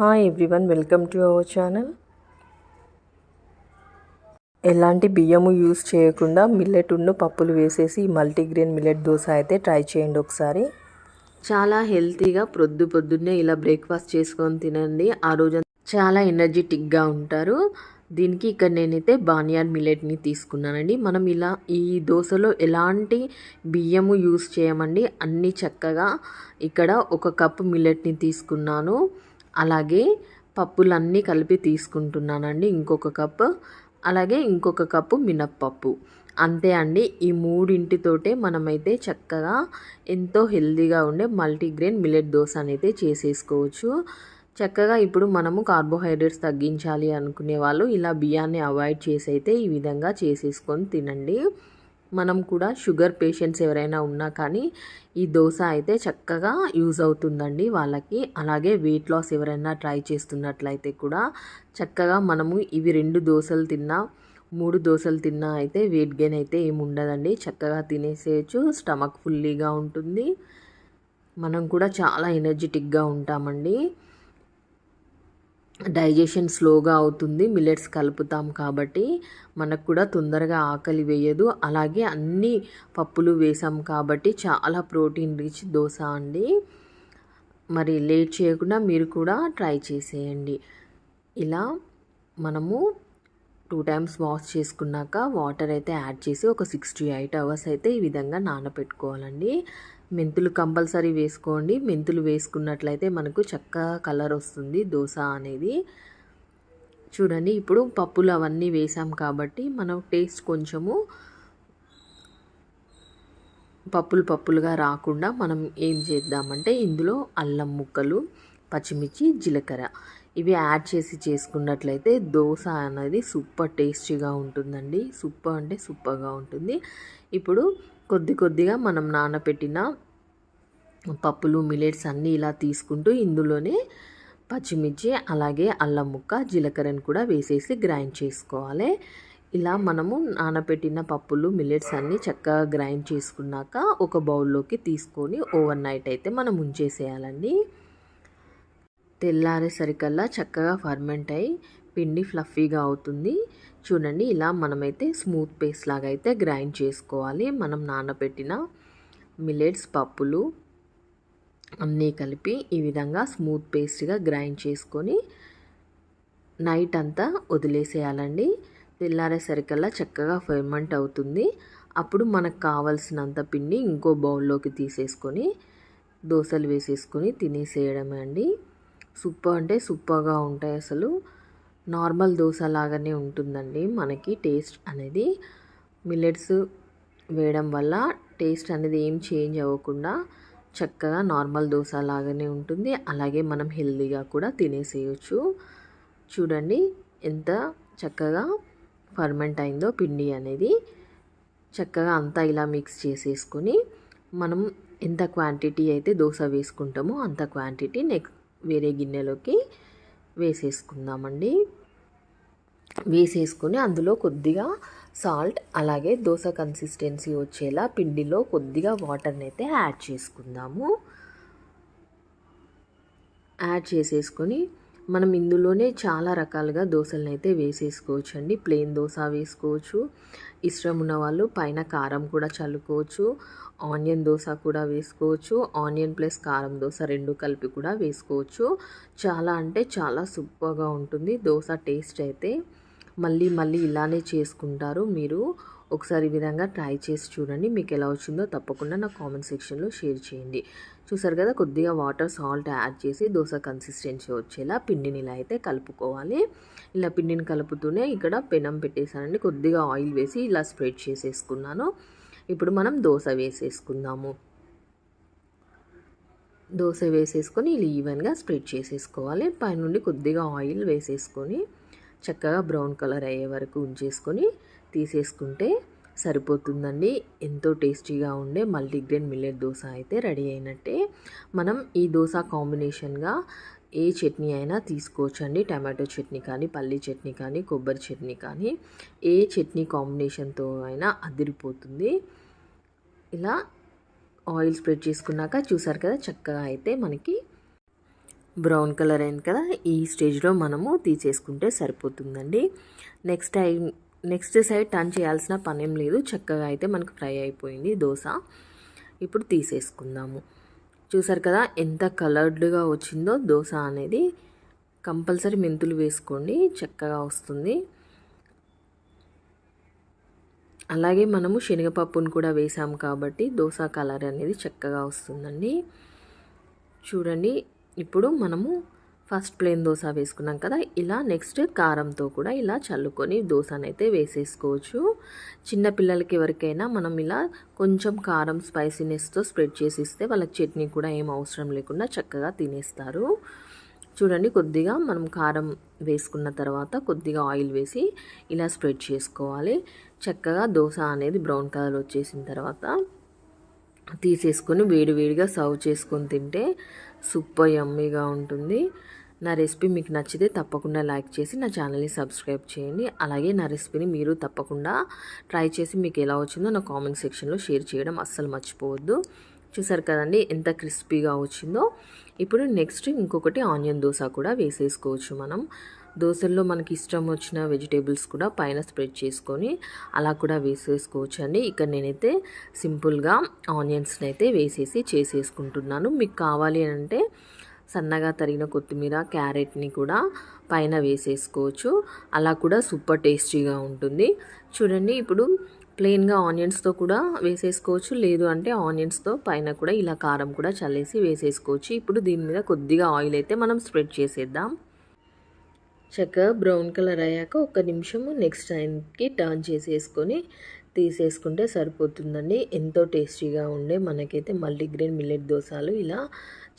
Hi everyone welcome to our channel ఎలాంటి బియ్యము use చేయకుండా మిల్లెట్ ఉన్న పప్పులు వేసేసి మల్టీగ్రెయిన్ మిల్లెట్ దోశ అయితే ట్రై చేయండి ఒకసారి. చాలా హెల్తీగా పొద్దు పొద్దున్నే ఇలా బ్రేక్ఫాస్ట్ చేసుకొని తినండి. ఆ రోజు చాలా ఎనర్జెటిక్గా ఉంటారు. దీనికి ఇక్కడ నేనైతే బానియాన్ మిల్లెట్ని తీసుకున్నానండి. మనం ఇలా ఈ దోశలో ఎలాంటి బియ్యము యూస్ చేయమండి? అన్నీ చక్కగా ఇక్కడ ఒక కప్పు మిల్లెట్ని తీసుకున్నాను. అలాగే పప్పులన్నీ కలిపి తీసుకుంటున్నానండి ఇంకొక కప్పు. అలాగే ఇంకొక కప్పు మినప్పప్పు. అంతే అండి ఈ మూడింటితోటే మనమైతే చక్కగా ఎంతో హెల్దీగా ఉండే మల్టీగ్రెయిన్ మిలెట్ దోశ అనేది చేసేసుకోవచ్చు. చక్కగా ఇప్పుడు మనము కార్బోహైడ్రేట్స్ తగ్గించాలి అనుకునే వాళ్ళు ఇలా బియ్యాన్ని అవాయిడ్ చేసి అయితే ఈ విధంగా చేసేసుకొని తినండి. మనం కూడా షుగర్ పేషెంట్స్ ఎవరైనా ఉన్నా కానీ ఈ దోశ అయితే చక్కగా యూజ్ అవుతుందండి వాళ్ళకి. అలాగే వెయిట్ లాస్ ఎవరైనా ట్రై చేస్తున్నట్లయితే కూడా చక్కగా మనము ఇవి రెండు దోశలు తిన్నా మూడు దోశలు తిన్నా అయితే వెయిట్ గెయిన్ అయితే ఏమి ఉండదండి. చక్కగా తినేసేయచ్చు స్టమక్ ఫుల్లీగా ఉంటుంది. మనం కూడా చాలా ఎనర్జెటిక్గా ఉంటామండి. డైజెషన్ స్లోగా అవుతుంది మిల్లెట్స్ కలుపుతాం కాబట్టి మనకు కూడా తొందరగా ఆకలి వేయదు. అలాగే అన్ని పప్పులు వేసాం కాబట్టి చాలా ప్రోటీన్ రిచ్ దోశ అండి. మరి లేట్ చేయకుండా మీరు కూడా ట్రై చేసేయండి. ఇలా మనము టూ టైమ్స్ వాష్ చేసుకున్నాక వాటర్ అయితే యాడ్ చేసి ఒక సిక్స్ టు ఎయిట్ అవర్స్ అయితే ఈ విధంగా నానబెట్టుకోవాలండి మెంతులు కంపల్సరీ వేసుకోండి. మెంతులు వేసుకున్నట్లయితే మనకు చక్కగా కలర్ వస్తుంది. దోశ అనేది. చూడండి ఇప్పుడు పప్పులు అవన్నీ వేసాం కాబట్టి మనం టేస్ట్ కొంచెము పప్పులు పప్పులుగా రాకుండా మనం ఏం చేద్దామంటే ఇందులో అల్లం ముక్కలు పచ్చిమిర్చి జీలకర్ర ఇవి యాడ్ చేసి చేసుకున్నట్లయితే దోశ అనేది సూపర్ టేస్టీగా ఉంటుందండి. సూపర్ అంటే సూపర్గా ఉంటుంది. ఇప్పుడు కొద్ది కొద్దిగా మనం నానబెట్టిన పప్పులు మిలెట్స్ అన్నీ ఇలా తీసుకుంటూ ఇందులోనే పచ్చిమిర్చి అలాగే అల్లం ముక్క జీలకర్రను కూడా వేసేసి గ్రైండ్ చేసుకోవాలి. ఇలా మనము నానబెట్టిన పప్పులు మిల్లెట్స్ అన్నీ చక్కగా గ్రైండ్ చేసుకున్నాక ఒక బౌల్లోకి తీసుకొని ఓవర్ నైట్ అయితే మనం ఉంచేసేయాలండి. తెల్లారేసరికల్లా చక్కగా ఫర్మెంట్ అయ్యి పిండి ఫ్లఫీగా అవుతుంది. చూడండి ఇలా మనమైతే స్మూత్ పేస్ట్ లాగా అయితే గ్రైండ్ చేసుకోవాలి. మనం నానబెట్టిన మిలెట్స్ పప్పులు అన్నీ కలిపి ఈ విధంగా స్మూత్ పేస్ట్గా గ్రైండ్ చేసుకొని నైట్ అంతా వదిలేసేయాలండి. తెల్లారేసరికల్లా చక్కగా ఫెర్మెంట్ అవుతుంది. అప్పుడు మనకు కావలసినంత పిండి ఇంకో బౌల్లోకి తీసేసుకొని దోశలు వేసేసుకొని తినేసేయడమే అండి. సూపర్ అంటే సూపర్గా ఉంటాయి అసలు. నార్మల్ దోశ లాగానే ఉంటుందండి. మనకి టేస్ట్ అనేది మిల్లెట్స్ వేయడం వల్ల టేస్ట్ అనేది ఏం చేంజ్ అవ్వకుండా చక్కగా నార్మల్ దోశ లాగానే ఉంటుంది. అలాగే మనం హెల్దీగా కూడా తినేసేయచ్చు. చూడండి ఎంత చక్కగా ఫర్మెంట్ అయిందో పిండి అనేది. చక్కగా అంతా ఇలా మిక్స్ చేసేసుకొని మనం ఎంత క్వాంటిటీ అయితే దోశ వేసుకుంటామో అంత క్వాంటిటీ నెక్స్ట్ వేరే గిన్నెలోకి వేసేసుకుందామండి. వేసేసుకొని అందులో కొద్దిగా సాల్ట్ అలాగే దోశ కన్సిస్టెన్సీ వచ్చేలా పిండిలో కొద్దిగా వాటర్ని అయితే యాడ్ చేసుకుందాము. యాడ్ చేసేసుకొని మనం ఇందులోనే చాలా రకాలుగా దోశలను అయితే వేసేసుకోవచ్చు అండి ప్లెయిన్ దోశ వేసుకోవచ్చు. ఇష్టం ఉన్న వాళ్ళు పైన కారం కూడా చల్లుకోవచ్చు. ఆనియన్ దోశ కూడా వేసుకోవచ్చు. ఆనియన్ ప్లస్ కారం దోశ రెండు కలిపి కూడా వేసుకోవచ్చు. చాలా అంటే చాలా సూపర్గా ఉంటుంది దోశ టేస్ట్ అయితే. మళ్ళీ మళ్ళీ ఇలానే చేసుకుంటారు మీరు. ఒకసారి ఈ విధంగా ట్రై చేసి చూడండి. మీకు ఎలా వచ్చిందో తప్పకుండా నా కామెంట్ సెక్షన్లో షేర్ చేయండి. చూసారు కదా కొద్దిగా వాటర్ సాల్ట్ యాడ్ చేసి దోశ కన్సిస్టెన్సీ వచ్చేలా పిండిని ఇలా అయితే కలుపుకోవాలి. ఇలా పిండిని కలుపుతూనే ఇక్కడ పెనం పెట్టేసానండి కొద్దిగా ఆయిల్ వేసి ఇలా స్ప్రెడ్ చేసేసుకున్నాను. ఇప్పుడు మనం దోశ వేసేసుకుందాము. దోశ వేసేసుకొని ఇలా ఈవెన్గా స్ప్రెడ్ చేసేసుకోవాలి. పైనుండి కొద్దిగా ఆయిల్ వేసేసుకొని చక్కగా బ్రౌన్ కలర్ అయ్యే వరకు ఉంచేసుకొని తీసేసుకుంటే సరిపోతుందండి. ఎంతో టేస్టీగా ఉండే మల్టీగ్రెయిన్ మిల్లెట్ దోశ అయితే రెడీ అయినట్టే. మనం ఈ దోశ కాంబినేషన్గా ఏ చట్నీ అయినా తీసుకోవచ్చు అండి టమాటో చట్నీ కానీ పల్లీ చట్నీ కానీ కొబ్బరి చట్నీ కానీ. ఏ చట్నీ కాంబినేషన్తో అయినా అదిరిపోతుంది. ఇలా ఆయిల్ స్ప్రెడ్ చేసుకున్నాక చూసారు కదా చక్కగా అయితే మనకి బ్రౌన్ కలర్ అయింది కదా ఈ స్టేజ్లో మనము తీసేసుకుంటే సరిపోతుందండి. Next time next side turn చేయాల్సిన పనేం లేదు చక్కగా అయితే మనకు ఫ్రై అయిపోయింది దోశ. ఇప్పుడు తీసేసుకుందాము. చూసారు కదా ఎంత కలర్డ్గా వచ్చిందో దోశ అనేది. కంపల్సరీ మెంతులు వేసుకోండి చక్కగా వస్తుంది. అలాగే మనము శనగపప్పును కూడా వేసాము కాబట్టి దోశ కలర్ అనేది చక్కగా వస్తుందండి. చూడండి ఇప్పుడు మనము ఫస్ట్ ప్లేన్ దోశ వేసుకున్నాం కదా ఇలా నెక్స్ట్ కారంతో కూడా ఇలా చల్లుకొని దోశనైతే వేసేసుకోవచ్చు. చిన్నపిల్లలకి ఎవరికైనా మనం ఇలా కొంచెం కారం స్పైసీనెస్తో స్ప్రెడ్ చేసి ఇస్తే వాళ్ళకి చట్నీ కూడా ఏం అవసరం లేకుండా చక్కగా తినేస్తారు. చూడండి కొద్దిగా మనం కారం వేసుకున్న తర్వాత కొద్దిగా ఆయిల్ వేసి ఇలా స్ప్రెడ్ చేసుకోవాలి. చక్కగా దోశ అనేది బ్రౌన్ కలర్ వచ్చేసిన తర్వాత తీసేసుకొని వేడివేడిగా సర్వ్ చేసుకొని తింటే సూపర్ యమ్మీగా ఉంటుంది. నా రెసిపీ మీకు నచ్చితే తప్పకుండా లైక్ చేసి నా ఛానల్ని సబ్స్క్రైబ్ చేయండి. అలాగే నా రెసిపీని మీరు తప్పకుండా ట్రై చేసి మీకు ఎలా వచ్చిందో నా కామెంట్ సెక్షన్లో షేర్ చేయడం అస్సలు మర్చిపోవద్దు. చూసారు కదండి ఎంత క్రిస్పీగా వచ్చిందో. ఇప్పుడు నెక్స్ట్ ఇంకొకటి ఆనియన్ దోశ కూడా వేసేసుకోవచ్చు మనం. దోశల్లో మనకి ఇష్టం వచ్చిన వెజిటేబుల్స్ కూడా పైన స్ప్రెడ్ చేసుకొని అలా కూడా వేసేసుకోవచ్చు అండి. ఇక్కడ నేనైతే సింపుల్గా ఆనియన్స్ని అయితే వేసేసి చేసేసుకుంటున్నాను. మీకు కావాలి అంటే సన్నగా తరిగిన కొత్తిమీర క్యారెట్ని కూడా పైన వేసేసుకోవచ్చు. అలా కూడా సూపర్ టేస్టీగా ఉంటుంది. చూడండి ఇప్పుడు ప్లెయిన్గా ఆనియన్స్తో కూడా వేసేసుకోవచ్చు. లేదు అంటే ఆనియన్స్తో పైన కూడా ఇలా కారం కూడా చల్లేసి వేసేసుకోవచ్చు. ఇప్పుడు దీని మీద కొద్దిగా ఆయిల్ అయితే మనం స్ప్రెడ్ చేసేద్దాం. చక్కగా బ్రౌన్ కలర్ అయ్యాక ఒక నిమిషము నెక్స్ట్ టైంకి టర్న్ చేసేసుకొని తీసేసుకుంటే సరిపోతుందండి. ఎంతో టేస్టీగా ఉండే మనకైతే మల్టీగ్రెయిన్ మిల్లెట్ దోశలు ఇలా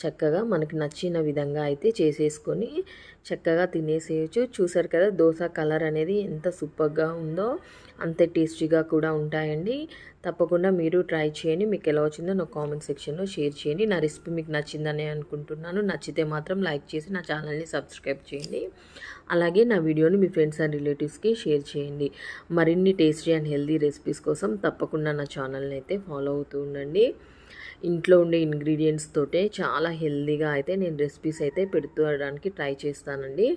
చక్కగా మనకి నచ్చిన విధంగా అయితే చేసేసుకొని చక్కగా తినేసేయచ్చు. చూసారు కదా దోశ కలర్ అనేది ఎంత సూపర్గా ఉందో అంతే టేస్టీగా కూడా ఉంటాయండి. తప్పకుండా మీరు ట్రై చేయండి. మీకు ఎలా వచ్చిందో నా కామెంట్ సెక్షన్లో షేర్ చేయండి. నా రెసిపీ మీకు నచ్చిందని అనుకుంటున్నాను. నచ్చితే మాత్రం లైక్ చేసి నా ఛానల్ని సబ్స్క్రైబ్ చేయండి. అలాగే నా వీడియోని మీ ఫ్రెండ్స్ అండ్ రిలేటివ్స్కి షేర్ చేయండి. మరిన్ని టేస్టీ అండ్ హెల్దీ రెసిపీస్ కోసం తప్పకుండా నా ఛానల్ని అయితే ఫాలో అవుతూ ఉండండి. ఇంట్లో ఉండే ఇంగ్రీడియంట్స్ తోటే చాలా హెల్దీగా అయితే నేను రెసిపీస్ అయితే పెడుతుండడానికి ట్రై చేస్తానండి.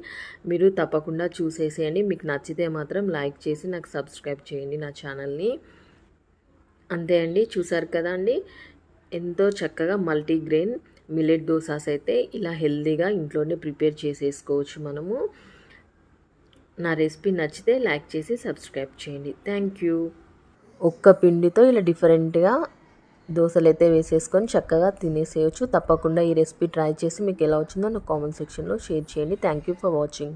మీరు తప్పకుండా చూసేసేయండి. మీకు నచ్చితే మాత్రం లైక్ చేసి నాకు సబ్స్క్రైబ్ చేయండి నా ఛానల్ని. అంతే అండి. చూసారు కదా అండి? ఎంతో చక్కగా మల్టీగ్రెయిన్ మిల్లెట్ దోసాస్ అయితే ఇలా హెల్దీగా ఇంట్లోనే ప్రిపేర్ చేసేసుకోవచ్చు మనము. నా రెసిపీ నచ్చితే లైక్ చేసి సబ్స్క్రైబ్ చేయండి. Thank you. ఒక్క పిండితో ఇలా డిఫరెంట్గా దోశలు అయితే వేసేసుకొని చక్కగా తినేసేయచ్చు. తప్పకుండా ఈ రెసిపీ ట్రై చేసి మీకు ఎలా వచ్చిందో నా కామెంట్ సెక్షన్లో షేర్ చేయండి. Thank you for watching.